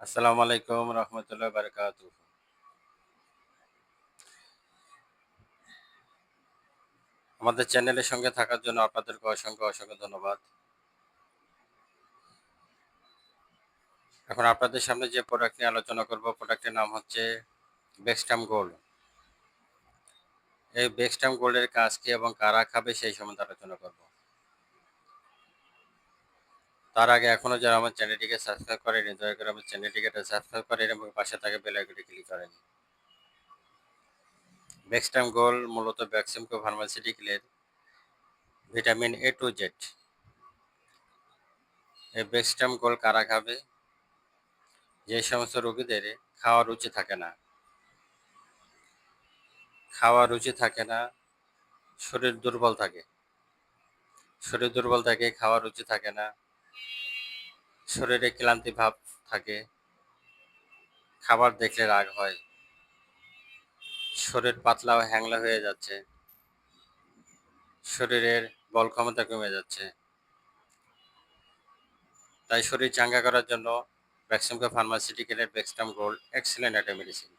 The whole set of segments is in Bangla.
আসসালামু আলাইকুম রহমতুল্লাহ বারকাত আমাদের চ্যানেলের সঙ্গে থাকার জন্য আপনাদেরকে অসংখ্য অসংখ্য ধন্যবাদ। এখন আপনাদের সামনে যে প্রোডাক্ট নিয়ে আলোচনা করব প্রোডাক্টের নাম হচ্ছে বেক্সটাম গোল্ড এই বেক্সটাম গোল্ডের কাজ কি এবং কারা খাবে সেই সম্বন্ধে আলোচনা করব। তার আগে এখনও যারা আমার চ্যানেলটিকে সাবস্ক্রাইব করেনি, দয়া করে আমার চ্যানেলটিকে সাবস্ক্রাইব করেন এবং পাশে থাকে বেল আইকনটি ক্লিক করেন। বেক্সটাম গোল্ড মূলত ভ্যাকসিমকো ফার্মাসিউটিক্যালের ভিটামিন এ টু জেড এই বেক্সটাম গোল কারা খাবে? যে সমস্ত রোগীদের খাওয়ার রুচি থাকে না। খাওয়ার রুচি থাকে না, শরীর দুর্বল থাকে। শরীর দুর্বল থাকে, খাওয়ার রুচি থাকে না। শরীরে ক্লান্তি ভাব থাকে, খাবার দেখলে রাগ হয়, শরীর পাতলা ও হ্যাংলা হয়ে যাচ্ছে, শরীরের বল ক্ষমতা কমে যাচ্ছে। তাই শরীর চাঙ্গা করার জন্য ভ্যাকসিমকো ফার্মাসিউটিক্যালের বেক্সটাম গোল্ড এক্সেলেন্ট একটা মেডিসিন।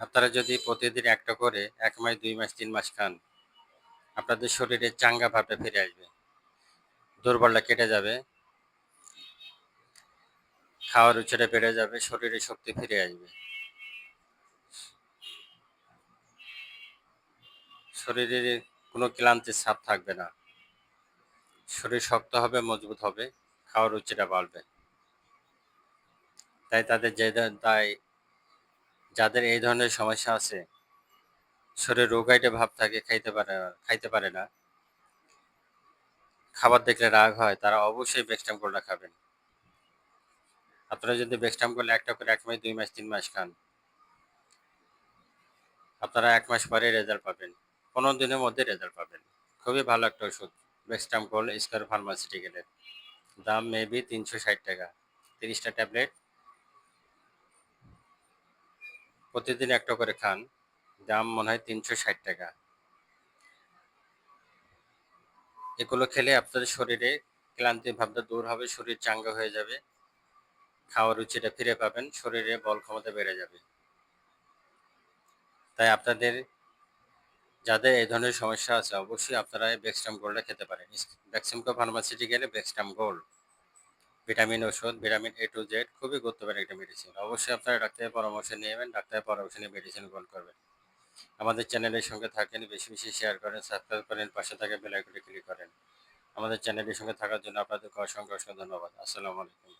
আপনারা যদি প্রতিদিন একটা করে, এক মাস, দুই মাস, তিন মাস খান, আপনাদের শরীরে চাঙ্গা ভাবটা ফিরে আসবে। দুর্বলটা কেটে যাবে। খাওয়ার রুচিটা বেড়ে যাবে, শরীরে শক্তি ফিরে আসবে। শরীরে কোনো ক্লান্তির ছাপ থাকবে না। শরীর শক্ত হবে, মজবুত হবে, খাওয়ার রুচিটা বাড়বে। তাই তাদের যে তাই যাদের এই ধরনের সমস্যা আছে, শরীর রোগাইটে ভাব থাকে, খাইতে পারে খাইতে পারে না। খাবার দেখলে রাগ হয়, তারা অবশ্যই বেক্সটাম গোল্ডটা খাবেন। আপনারা যদি বেক্সটাম গোল্ড একটা করে এক মাস, দুই মাস, তিন মাস খান। আপনারা এক মাস পরে রেজাল্ট পাবেন। পনেরো দিনের মধ্যে রেজাল্ট পাবেন। খুবই ভালো একটা ওষুধ। বেক্সটাম গোল্ড স্কোয়ার ফার্মাসিউটিক্যালের দাম মেবি তিনশো ষাট টাকা। তিরিশটা ট্যাবলেট। প্রতিদিন একটা করে খান। দাম মনে হয় তিনশো ষাট টাকা। এগুলো খেলে আপনাদের শরীরে ক্লান্তি ভাবটা দূর হবে, শরীর চাঙ্গা হয়ে যাবে। খাওয়ার রুচিটা ফিরে পাবেন, শরীরে বল ক্ষমতা বেড়ে যাবে। তাই আপনাদের, যাদের এই ধরনের সমস্যা আছে, অবশ্যই আপনারা এই বেক্সটাম গোল্ডটা খেতে পারেন। ভ্যাক্সিমকো ফার্মাসিটি গেলে বেক্সটাম গোল্ড ভিটামিন ওষুধ ভিটামিন এ টু জেড খুবই গুরুত্বপূর্ণ একটা মেডিসিন অবশ্যই আপনারা ডাক্তারের পরামর্শ নেবেন, ডাক্তারের পরামর্শ নিয়ে মেডিসিন গ্রহণ করবেন। আমাদের চ্যানেলের সঙ্গে থাকেন, বেশি বেশি শেয়ার করেন সাবস্ক্রাইব করেন, পাশে থাকে বেলাইকনে ক্লিক করেন। আমাদের চ্যানেলের সঙ্গে থাকার জন্য আপনাদেরকে অসংখ্য অসংখ্য ধন্যবাদ। আসসালামু আলাইকুম।